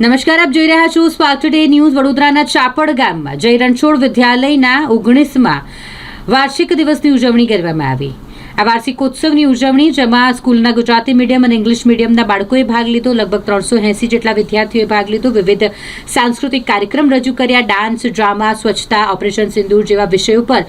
નમસ્કાર, આપ જોઈ રહ્યા છો સ્પાર્ક ટુડે ન્યૂઝ વડોદરાના ચાપડ ગામમાં. જય રણછોડ વિદ્યાલયના ઓગણીસમાં વાર્ષિક દિવસની ઉજવણી કરવામાં આવી. આ વાર્ષિક ઉત્સવની ઉજવણી, જેમાં સ્કૂલના ગુજરાતી મીડિયમ અને ઇંગ્લિશ મીડિયમના બાળકોએ ભાગ લીધો. લગભગ ત્રણસો એંસી જેટલા વિદ્યાર્થીઓએ ભાગ લીધો. વિવિધ સાંસ્કૃતિક કાર્યક્રમ રજૂ કર્યા. ડાન્સ ડ્રામા સ્વચ્છતા ઓપરેશન સિંદૂર જેવા વિષયો પર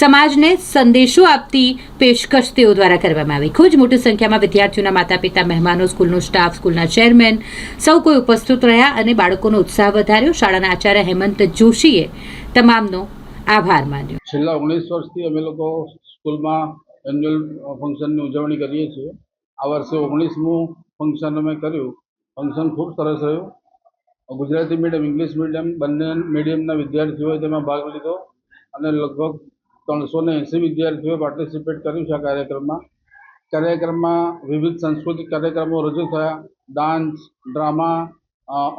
સમાજને સંદેશો આપતી પેશકશ તેઓ દ્વારા કરવામાં આવી. ખૂબ જ મોટી સંખ્યામાં વિદ્યાર્થીઓના માતા પિતા મહેમાનો સ્કૂલનો સ્ટાફ સ્કૂલના ચેરમેન સૌ કોઈ ઉપસ્થિત રહ્યા અને બાળકોનો ઉત્સાહ વધાર્યો. શાળાના આચાર્ય હેમંત જોશીએ તમામનો આભાર માન્યો. છેલ્લા ઓગણીસ વર્ષથી અમે લોકો સ્કૂલમાં એન્યુઅલ ફંક્શનની ઉજવણી કરીએ છીએ. આ વર્ષે ઓગણીસમું ફંક્શન અમે કર્યું. ફંક્શન ખૂબ સરસ રહ્યું. ગુજરાતી મીડિયમ ઇંગ્લિશ મીડિયમ બંને મીડિયમના વિદ્યાર્થીઓએ તેમાં ભાગ લીધો અને લગભગ ત્રણસો ને એંસી વિદ્યાર્થીઓએ પાર્ટિસિપેટ કર્યું છે આ કાર્યક્રમમાં. કાર્યક્રમમાં વિવિધ સાંસ્કૃતિક કાર્યક્રમો રજૂ થયા. ડાન્સ ડ્રામા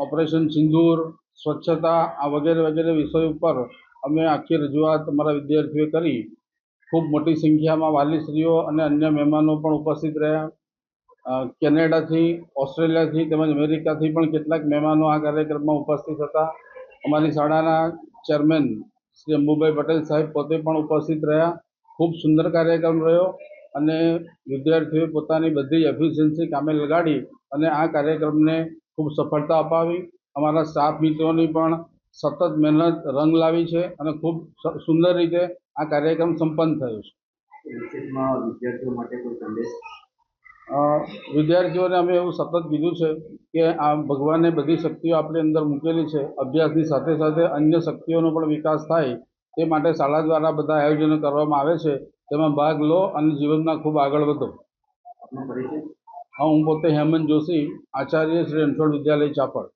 ઓપરેશન સિંદૂર, સ્વચ્છતા આ વગેરે વગેરે વિષય ઉપર અમે આખી રજૂઆત અમારા વિદ્યાર્થીઓએ કરી. ખૂબ મોટી સંખ્યામાં વાલીશ્રીઓ અને અન્ય મહેમાનો પણ ઉપસ્થિત રહ્યા. કેનેડાથી, ઓસ્ટ્રેલિયાથી તેમજ અમેરિકાથી પણ કેટલાક મહેમાનો આ કાર્યક્રમમાં ઉપસ્થિત હતા. અમારી શાળાના ચેરમેન શ્રી અંબુભાઈ પટેલ સાહેબ પોતે પણ ઉપસ્થિત રહ્યા. ખૂબ સુંદર કાર્યક્રમ રહ્યો અને વિદ્યાર્થીઓએ પોતાની બધી એફિશિયન્સી કામે લગાડી અને આ કાર્યક્રમને ખૂબ સફળતા અપાવી. અમારા સ્ટાફ મિત્રોની પણ સતત મહેનત રંગ લાવી છે અને ખૂબ સુંદર રીતે આ કાર્યક્રમ સંપન્ન થયો છે. વિદ્યાર્થીઓ માટે કોઈ સંદેશ? વિદ્યાર્થીઓને અમે એવું સતત કીધું છે કે આ ભગવાને બધી શક્તિઓ આપણી અંદર મૂકેલી છે. અભ્યાસની સાથે સાથે અન્ય શક્તિઓનો પણ વિકાસ થાય તે માટે શાળા દ્વારા બધા આયોજનો કરવામાં આવે છે. તેમાં ભાગ લો અને જીવનમાં ખૂબ આગળ વધો. હા હું પોતે હેમંત જોશી આચાર્ય શ્રી રણછોડ વિદ્યાલય ચાપડ